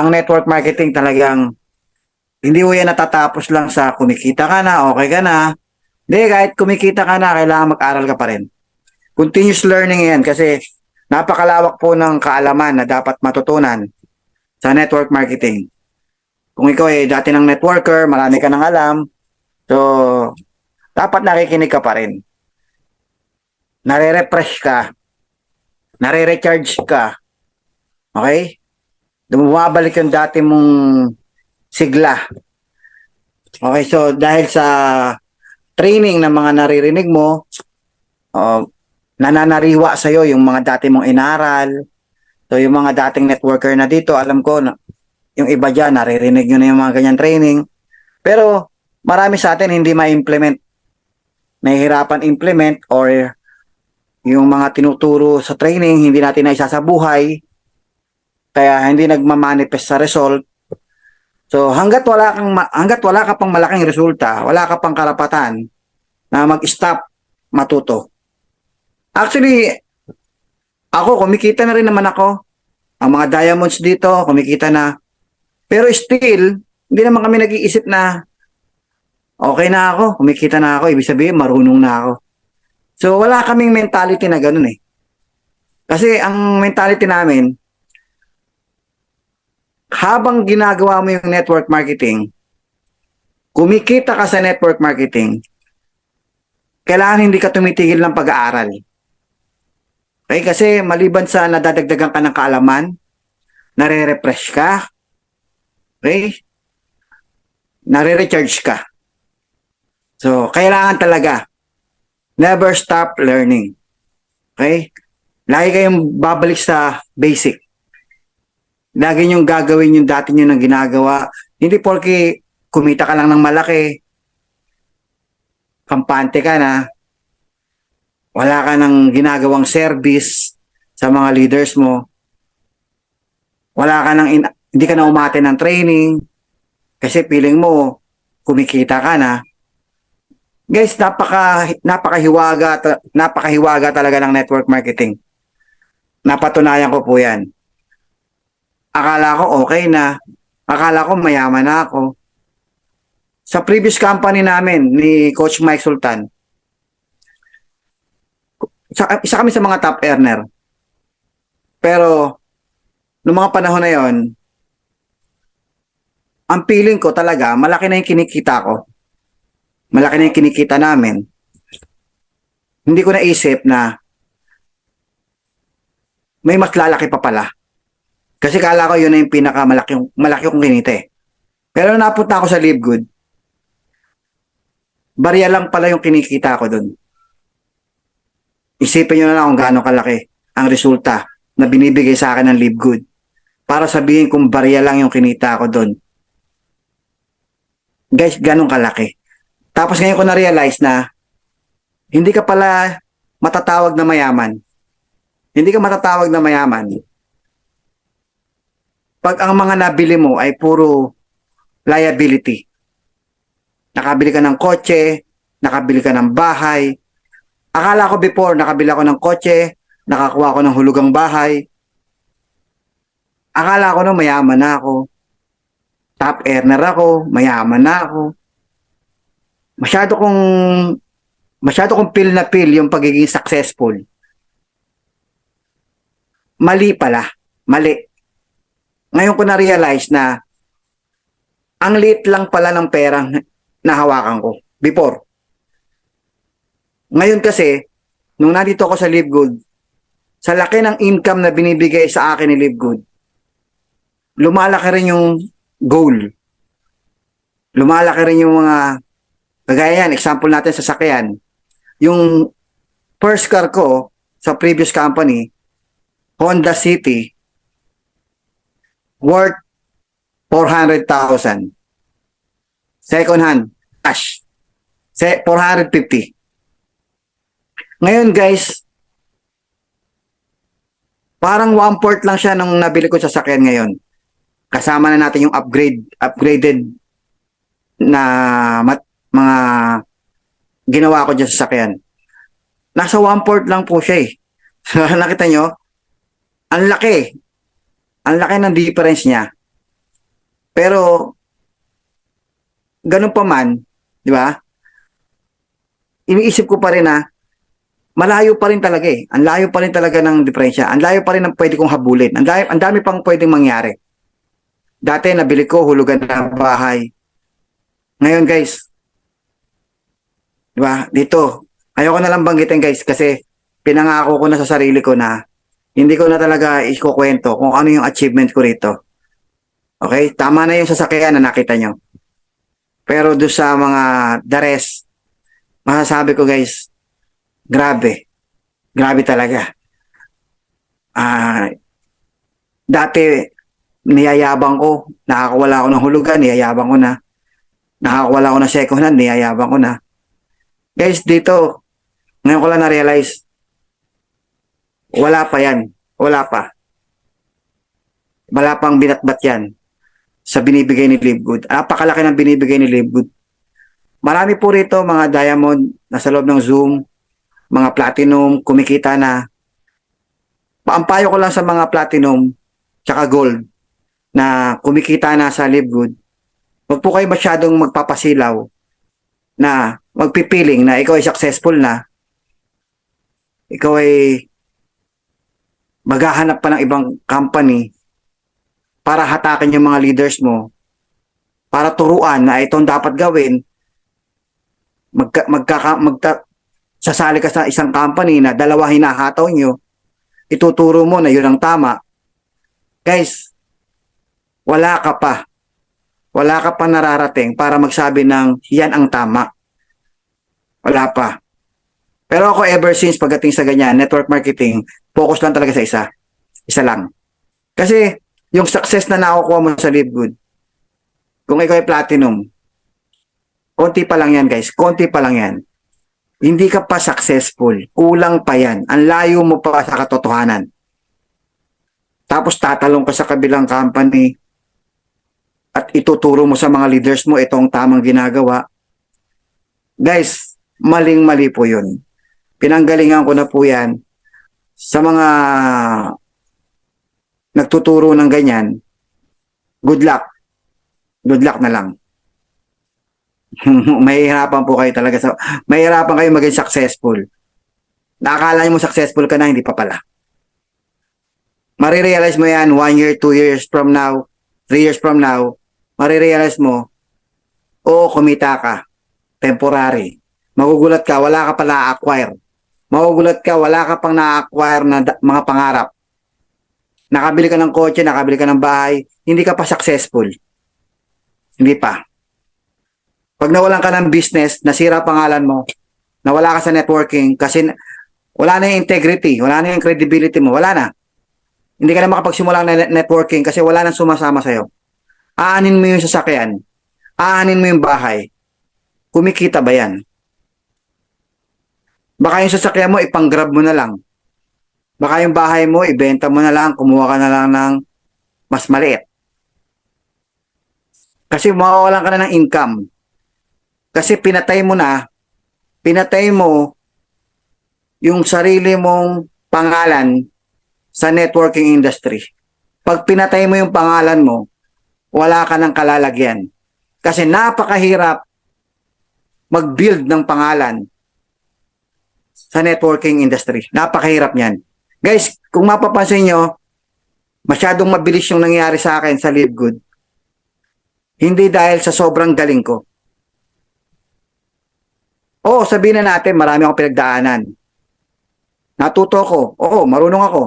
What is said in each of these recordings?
ang network marketing talagang hindi mo yan natatapos lang sa kumikita ka na, okay ka na. Hindi, kahit kumikita ka na, kailangan mag-aral ka pa rin. Continuous learning yan kasi napakalawak po ng kaalaman na dapat matutunan sa network marketing. Kung ikaw ay dati ng networker, marami ka nang alam, so dapat nakikinig ka pa rin. Nare-refresh ka. Nare-recharge ka. Okay? Bumabalik yung dati mong sigla. Okay, so dahil sa training ng mga naririnig mo, uh, nananariwa sa'yo yung mga dati mong inaral. So yung mga dating networker na dito, alam ko, na, yung iba dyan, naririnig nyo na yung mga ganyan training. Pero marami sa atin hindi ma-implement. Nahihirapan implement or yung mga tinuturo sa training, hindi natin na isa sa buhay. Kaya hindi nagmamanifest sa result. So hangga't wala kang hangga't wala ka pang malaking resulta, wala ka pang karapatan na mag-stop matuto. Actually, ako kumikita na rin naman ako. Ang mga diamonds dito, kumikita na. Pero still, hindi naman kami nag-iisip na okay na ako, kumikita na ako, ibig sabihin marunong na ako. So wala kaming mentality na ganun eh. Kasi ang mentality namin, habang ginagawa mo yung network marketing, kumikita ka sa network marketing, kailangan hindi ka tumitigil ng pag-aaral. Okay? Kasi maliban sa nadadagdagan ka ng kaalaman, nare-refresh ka, okay? Nare-recharge ka. So, kailangan talaga, never stop learning. Okay? Lagi kayong babalik sa basic. Lagi niyong gagawin yung dati niyo nang ginagawa. Hindi porke kumita ka lang ng malaki, kampante ka na, wala ka ng ginagawang service sa mga leaders mo, wala ka ng, in- hindi ka na umate ng training, kasi feeling mo, kumikita ka na. Guys, napaka, napakahiwaga, napakahiwaga talaga ng network marketing. Napatunayan ko po yan. Akala ko okay na. Akala ko mayaman na ako. Sa previous company namin ni Coach Mike Sultan, isa, kami sa mga top earner. Pero, noong mga panahon na yon, ang feeling ko talaga, malaki na yung kinikita ko. Malaki na yung kinikita namin. Hindi ko naisip na may mas lalaki pa pala. Kasi kala ko yun na yung pinakamalaki malaki kong kinita eh. Pero napunta ako sa Live Good, barya lang pala yung kinikita ko doon. Isipin nyo na lang kung gaano kalaki ang resulta na binibigay sa akin ng Live Good. Para sabihin kung barya lang yung kinita ko doon. Guys, ganong kalaki. Tapos ngayon ko na-realize na hindi ka pala matatawag na mayaman. Hindi ka matatawag na mayaman pag ang mga nabili mo ay puro liability. Nakabili ka ng kotse, nakabili ka ng bahay. Akala ko before, nakabili ako ng kotse, nakakuha ko ng hulugang bahay. Akala ko no mayaman na ako. Top earner ako, mayaman na ako. Masyado kong masyado kong feel na feel yung pagiging successful. Mali pala. Mali ngayon ko na-realize na ang liit lang pala ng perang nahawakan ko before. Ngayon kasi, nung nandito ako sa Live Good, sa laki ng income na binibigay sa akin ni Live Good, lumalaki rin yung goal. Lumalaki rin yung mga, kagaya yan, example natin sa sakyan. Yung first car ko sa previous company, Honda City, worth 400,000. Second hand, cash. Se 450. Ngayon guys, parang one-fourth lang siya nung nabili ko sa sakyan ngayon. Kasama na natin yung upgrade, upgraded na mat, mga ginawa ko dyan sa sakyan. Nasa one-fourth lang po siya eh. Nakita nyo? Ang laki ang laki ng difference niya. Pero, ganun pa man, di ba? Iniisip ko pa rin na, malayo pa rin talaga eh. Ang layo pa rin talaga ng diferensya. Ang layo pa rin ng pwede kong habulin. Ang dami, ang dami pang pwedeng mangyari. Dati, nabili ko, hulugan na bahay. Ngayon, guys, di ba, dito, ayoko na lang banggitin, guys, kasi pinangako ko na sa sarili ko na hindi ko na talaga ikukwento kung ano yung achievement ko rito. Okay? Tama na yung sasakyan na nakita nyo. Pero do sa mga dares, masasabi ko guys, grabe. Grabe talaga. Ah, dati, niyayabang ko, nakakawala ako ng hulugan, niyayabang ko na. Nakakawala ako ng second hand, niyayabang ko na. Guys, dito, ngayon ko lang na-realize, wala pa yan. Wala pa. Wala pang binatbat yan sa binibigay ni Livegood. Napakalaki ng binibigay ni Livegood. Marami po rito mga diamond nasa loob ng Zoom, mga platinum, kumikita na. Paampayo ko lang sa mga platinum tsaka gold na kumikita na sa Livegood. Huwag po kayo masyadong magpapasilaw na magpipiling na ikaw ay successful na. Ikaw ay maghahanap pa ng ibang company para hatakin yung mga leaders mo para turuan na itong dapat gawin magka, magkaka, magta, sasali ka sa isang company na dalawa hinahataw nyo ituturo mo na yun ang tama. Guys wala ka pa. Wala ka pa nararating para magsabi ng yan ang tama. Wala pa pero ako ever since pagdating sa ganyan network marketing focus lang talaga sa isa. Isa lang. Kasi, yung success na nakukuha mo sa Livegood, kung ikaw ay platinum, konti pa lang yan guys, konti pa lang yan. Hindi ka pa successful. Kulang pa yan. Ang layo mo pa sa katotohanan. Tapos tatalong ka sa kabilang company at ituturo mo sa mga leaders mo itong tamang ginagawa. Guys, maling-mali po yun. Pinanggalingan ko na po yan sa mga nagtuturo ng ganyan, good luck. Good luck na lang. mahihirapan po kayo talaga sa mahihirapan kayo maging successful. Nakakala mo successful ka na, hindi pa pala. Marirealize mo yan one year, two years from now, three years from now, marirealize mo, oo, kumita ka. Temporary. Magugulat ka, wala ka pala acquire magugulat ka, wala ka pang na-acquire na mga pangarap. Nakabili ka ng kotse, nakabili ka ng bahay, hindi ka pa successful. Hindi pa. Pag nawalan ka ng business, nasira pangalan mo, nawala ka sa networking kasi wala na yung integrity, wala na yung credibility mo, wala na. Hindi ka na makapagsimula ng net- networking kasi wala nang sumasama sa'yo. Aanin mo yung sasakyan. Aanin mo yung bahay. Kumikita ba yan? Baka yung sasakyan mo, ipang-grab mo na lang. Baka yung bahay mo, ibenta mo na lang, kumuha ka na lang ng mas maliit. Kasi mawawalan ka na ng income. Kasi pinatay mo na, pinatay mo yung sarili mong pangalan sa networking industry. Pag pinatay mo yung pangalan mo, wala ka ng kalalagyan. Kasi napakahirap mag-build ng pangalan sa networking industry. Napakahirap niyan. Guys, kung mapapansin nyo, masyadong mabilis yung nangyari sa akin sa Live Good. Hindi dahil sa sobrang galing ko. Oo, sabihin na natin, marami akong pinagdaanan. Natuto ko. Oo, marunong ako.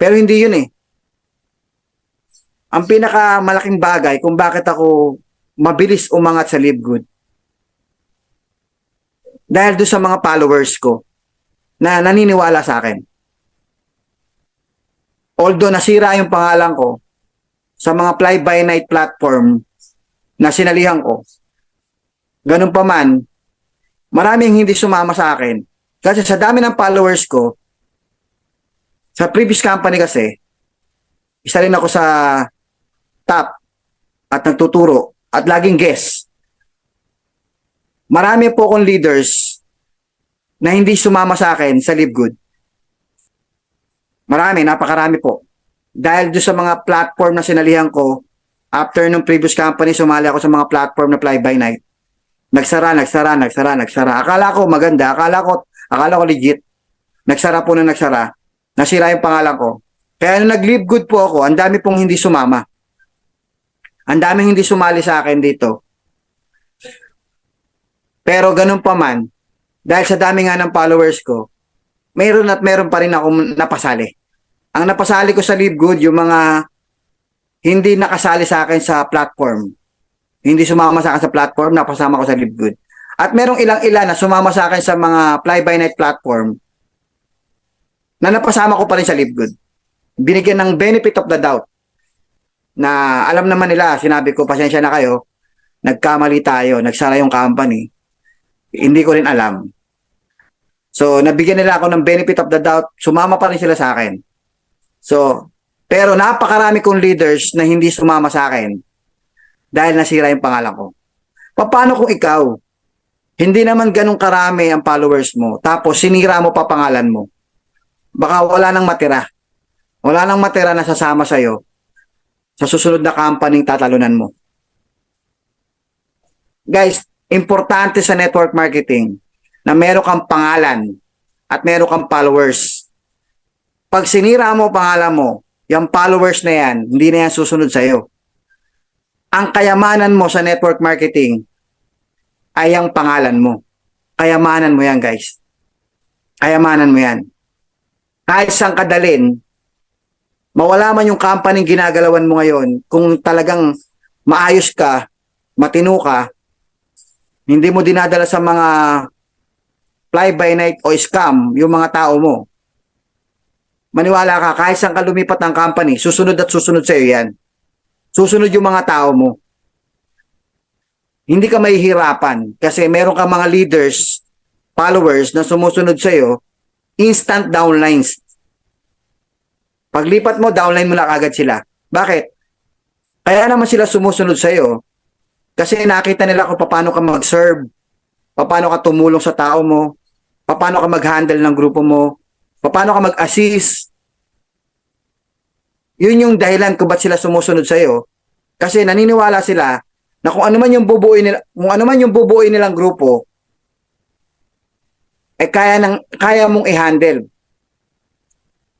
Pero hindi yun eh. Ang pinakamalaking bagay kung bakit ako mabilis umangat sa Live Good. Dahil doon sa mga followers ko na naniniwala sa akin. Although nasira yung pangalan ko sa mga fly-by-night platform na sinalihan ko, ganun pa man, maraming hindi sumama sa akin. Kasi sa dami ng followers ko, sa previous company kasi, isa rin ako sa top at nagtuturo at laging guest. Marami po akong leaders na hindi sumama sa akin sa Live Good. Marami, napakarami po. Dahil doon sa mga platform na sinalihan ko, After nung previous company, sumali ako sa mga platform na fly by night. Nagsara, nagsara, nagsara, nagsara. Akala ko maganda, akala ko, akala ko legit. Nagsara po na nagsara. Nasira yung pangalan ko. Kaya nung nag-leave good po ako, ang dami pong hindi sumama. Ang daming hindi sumali sa akin dito. Pero ganun pa man, dahil sa dami nga ng followers ko, mayroon at meron pa rin ako napasali. Ang napasali ko sa Live Good, yung mga hindi nakasali sa akin sa platform. Hindi sumama sa akin sa platform, napasama ko sa Live Good. At merong ilang-ilan na sumama sa akin sa mga fly-by-night platform na napasama ko pa rin sa Live Good. Binigyan ng benefit of the doubt na alam naman nila, sinabi ko, pasensya na kayo, nagkamali tayo, nagsara yung company. Hindi ko rin alam. So, nabigyan nila ako ng benefit of the doubt, sumama pa rin sila sa akin. So, pero napakarami kong leaders na hindi sumama sa akin dahil nasira yung pangalan ko. Paano kung ikaw, hindi naman ganun karami ang followers mo, tapos sinira mo pa pangalan mo? Baka wala nang matira. Wala nang matira na sasama sa'yo sa susunod na company tatalunan mo. Guys, importante sa network marketing na meron kang pangalan at meron kang followers. Pag sinira mo ang pangalan mo, yung followers na yan, hindi na yan susunod sa'yo. Ang kayamanan mo sa network marketing ay ang pangalan mo. Kayamanan mo yan, guys. Kayamanan mo yan. Kahit saan kadalin, mawala man yung company ginagalawan mo ngayon, kung talagang maayos ka, matino ka, hindi mo dinadala sa mga fly-by-night o scam yung mga tao mo. Maniwala ka, kahit saan ka lumipat ng company, susunod at susunod sa iyo yan. Susunod yung mga tao mo. Hindi ka mahihirapan kasi meron ka mga leaders, followers na sumusunod sa iyo, instant downlines. Paglipat mo, downline mo na kagad sila. Bakit? Kaya naman sila sumusunod sa iyo kasi nakita nila kung paano ka mag-serve, paano ka tumulong sa tao mo, paano ka mag-handle ng grupo mo, paano ka mag-assist. Yun yung dahilan kung ba't sila sumusunod sa iyo. Kasi naniniwala sila na kung ano man yung bubuuin nila, kung ano man yung bubuuin nilang grupo, eh kaya nang kaya mong i-handle.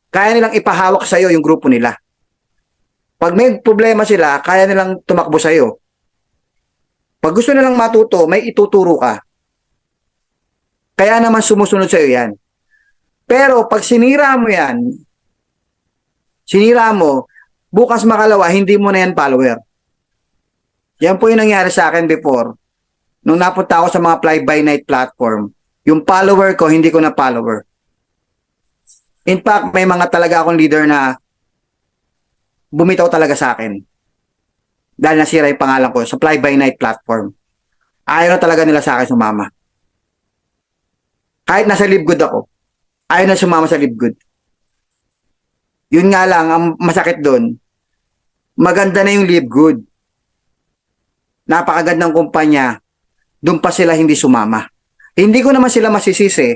Kaya nilang ipahawak sa iyo yung grupo nila. Pag may problema sila, kaya nilang tumakbo sa iyo. Pag gusto nilang matuto, may ituturo ka. Kaya naman sumusunod sa iyo yan. Pero pag sinira mo yan, sinira mo, bukas makalawa, hindi mo na yan follower. Yan po yung nangyari sa akin before. Nung napunta ako sa mga fly-by-night platform, yung follower ko, hindi ko na follower. In fact, may mga talaga akong leader na bumitaw talaga sa akin. Dahil nasira yung pangalan ko sa fly-by-night platform. Ayaw na talaga nila sa akin sumama. Kahit nasa live good ako, ayaw na sumama sa live good. Yun nga lang, ang masakit doon, maganda na yung live good. Napakagandang kumpanya, doon pa sila hindi sumama. Hindi ko naman sila masisisi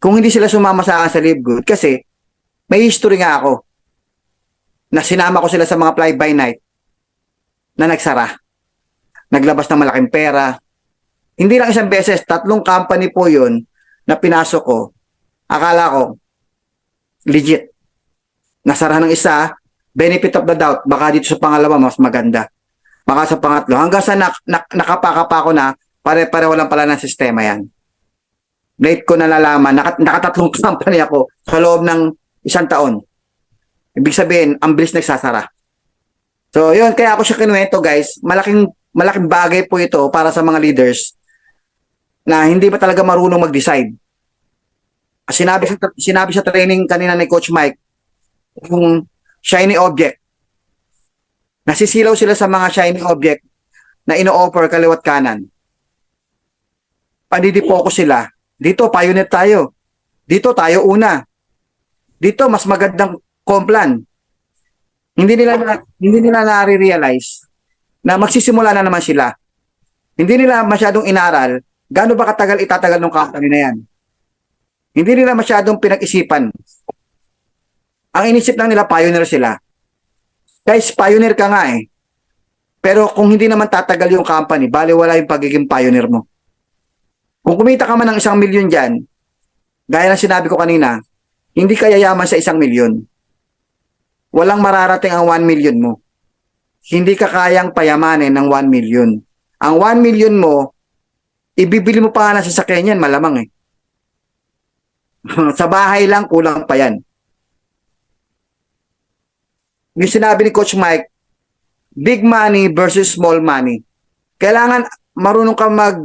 kung hindi sila sumama sa akin sa live good kasi may history nga ako na sinama ko sila sa mga fly-by-night na nagsara. Naglabas ng malaking pera. Hindi lang isang beses, tatlong company po yun na pinasok ko. Akala ko, legit. Nasara ng isa, benefit of the doubt, baka dito sa pangalawa mas maganda. Baka sa pangatlo. Hanggang sa nak, nak, nakapaka ko na, pare-pare walang pala ng sistema yan. Late ko nalalaman, nakat, nakatatlong company ako sa loob ng isang taon. Ibig sabihin, ang bilis nagsasara. So, yun, kaya ako siya kinuwento, guys. Malaking, malaking bagay po ito para sa mga leaders na hindi pa talaga marunong mag-decide. Sinabi sa, sinabi sa training kanina ni Coach Mike, yung shiny object. Nasisilaw sila sa mga shiny object na ino-offer kaliwat kanan. Pandidipokus sila. Dito, pioneer tayo. Dito, tayo una. Dito, mas magandang complan. Hindi nila na, hindi nila na-realize na magsisimula na naman sila. Hindi nila masyadong inaral gaano ba katagal itatagal ng company na yan. Hindi nila masyadong pinag-isipan. Ang inisip lang nila, pioneer sila. Guys, pioneer ka nga eh. Pero kung hindi naman tatagal yung company, bali wala yung pagiging pioneer mo. Kung kumita ka man ng isang milyon dyan, gaya ng sinabi ko kanina, hindi ka yayaman sa isang milyon. Walang mararating ang 1 million mo. Hindi ka kayang payamanin ng 1 million. Ang 1 million mo, ibibili mo pa ng sasakyan yan, malamang eh. sa bahay lang, kulang pa yan. Yung sinabi ni Coach Mike, big money versus small money. Kailangan marunong kang mag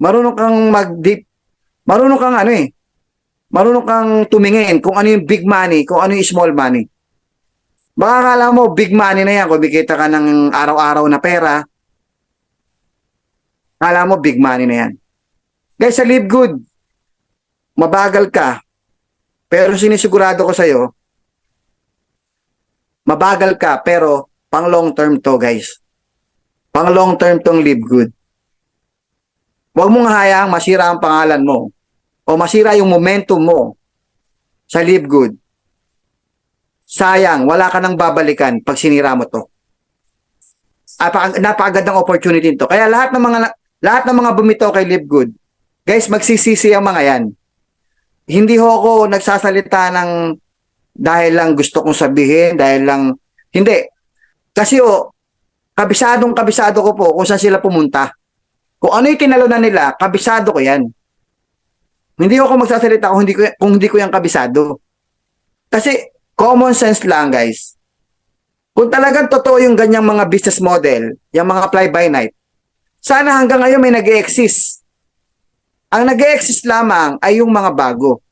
marunong kang mag deep marunong kang ano eh marunong kang tumingin kung ano yung big money, kung ano yung small money. Baka akala mo, big money na yan, kumikita ka ng araw-araw na pera. Akala mo, big money na yan. Guys, sa live good, mabagal ka, pero sinisigurado ko sa'yo, mabagal ka, pero pang long term to, guys. Pang long term tong live good. Huwag mong hayaang masira ang pangalan mo o masira yung momentum mo sa live good. Sayang, wala ka nang babalikan pag sinira mo to. Napaka, napakagandang opportunity to. Kaya lahat ng mga lahat ng mga bumitaw kay Live Good, guys, magsisisi ang mga yan. Hindi ho ako nagsasalita ng dahil lang gusto kong sabihin, dahil lang hindi. Kasi o kabisadong kabisado ko po kung saan sila pumunta. Kung ano yung tinalunan nila, kabisado ko yan. Hindi ako magsasalita kung hindi ko, kung hindi ko yan kabisado. Kasi common sense lang guys. Kung talagang totoo yung ganyang mga business model, yung mga fly-by-night, sana hanggang ngayon may nag exist Ang nag exist lamang ay yung mga bago.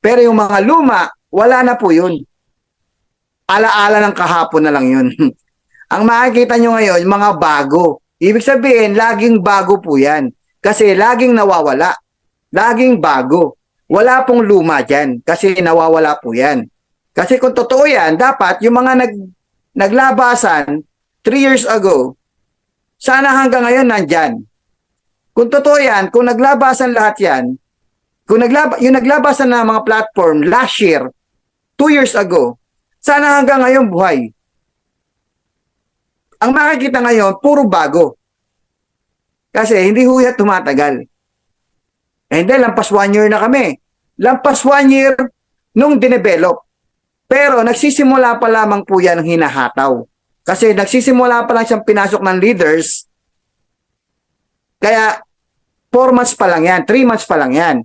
Pero yung mga luma, wala na po yun. Alaala ng kahapon na lang yun. Ang makikita nyo ngayon, mga bago. Ibig sabihin, laging bago po yan. Kasi laging nawawala. Laging bago. Wala pong luma dyan. Kasi nawawala po yan. Kasi kung totoo yan, dapat yung mga nag, naglabasan 3 years ago, sana hanggang ngayon nandyan. Kung totoo yan, kung naglabasan lahat yan, kung naglaba, yung naglabasan na mga platform last year, 2 years ago, sana hanggang ngayon buhay. Ang makikita ngayon, puro bago. Kasi hindi huyat tumatagal. Eh, hindi, lampas one year na kami. Lampas one year nung dinevelop. Pero nagsisimula pa lamang po yan ng hinahataw. Kasi nagsisimula pa lang siyang pinasok ng leaders. Kaya 4 months pa lang yan, 3 months pa lang yan.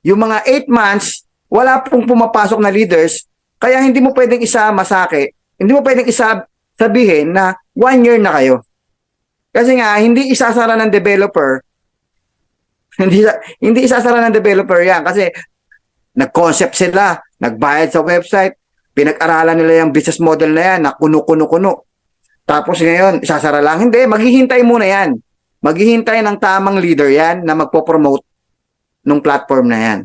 Yung mga 8 months, wala pong pumapasok na leaders, kaya hindi mo pwedeng isama sa akin, hindi mo pwedeng isa sabihin na 1 year na kayo. Kasi nga, hindi isasara ng developer, hindi, hindi isasara ng developer yan kasi nag-concept sila, nagbayad sa website, pinag-aralan nila yung business model na yan, na kuno-kuno-kuno. Tapos ngayon, isasara lang. Hindi, maghihintay muna yan. Maghihintay ng tamang leader yan na magpo-promote ng platform na yan.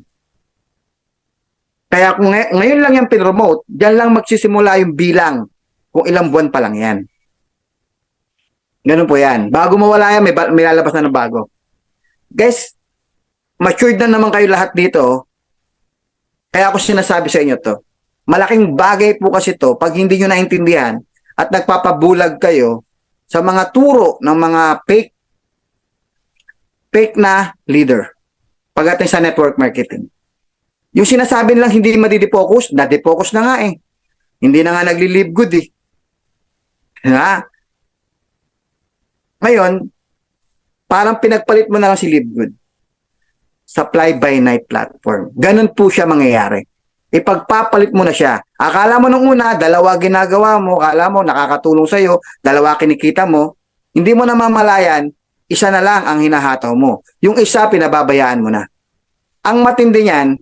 Kaya kung ngay- ngayon lang yung pinromote, dyan lang magsisimula yung bilang kung ilang buwan pa lang yan. Ganun po yan. Bago mawala yan, may, may lalabas na ng bago. Guys, matured na naman kayo lahat dito. Kaya ako sinasabi sa inyo to. Malaking bagay po kasi to pag hindi nyo naintindihan at nagpapabulag kayo sa mga turo ng mga fake fake na leader pagdating sa network marketing. Yung sinasabi nilang hindi madidefocus, na-defocus na nga eh. Hindi na nga nagli-live good eh. Ha? Ngayon, parang pinagpalit mo na lang si Live Good sa fly-by-night platform. Ganun po siya mangyayari. Ipagpapalit mo na siya. Akala mo nung una, dalawa ginagawa mo, akala mo nakakatulong sa'yo, dalawa kinikita mo, hindi mo na mamalayan, isa na lang ang hinahataw mo. Yung isa, pinababayaan mo na. Ang matindi niyan,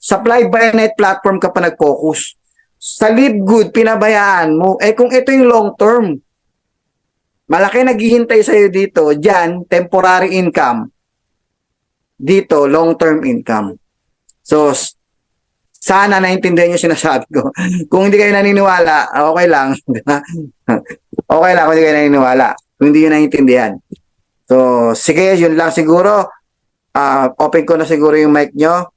sa fly-by-night platform ka pa nag-focus. Sa live good, pinabayaan mo. Eh kung ito yung long term, malaki naghihintay sa'yo dito, dyan, temporary income. Dito, long-term income. So, sana naintindihan nyo sinasabi ko. kung hindi kayo naniniwala, okay lang. okay lang kung hindi kayo naniniwala. Kung hindi nyo naiintindihan. So, sige, yun lang siguro. Ah, open ko na siguro yung mic nyo.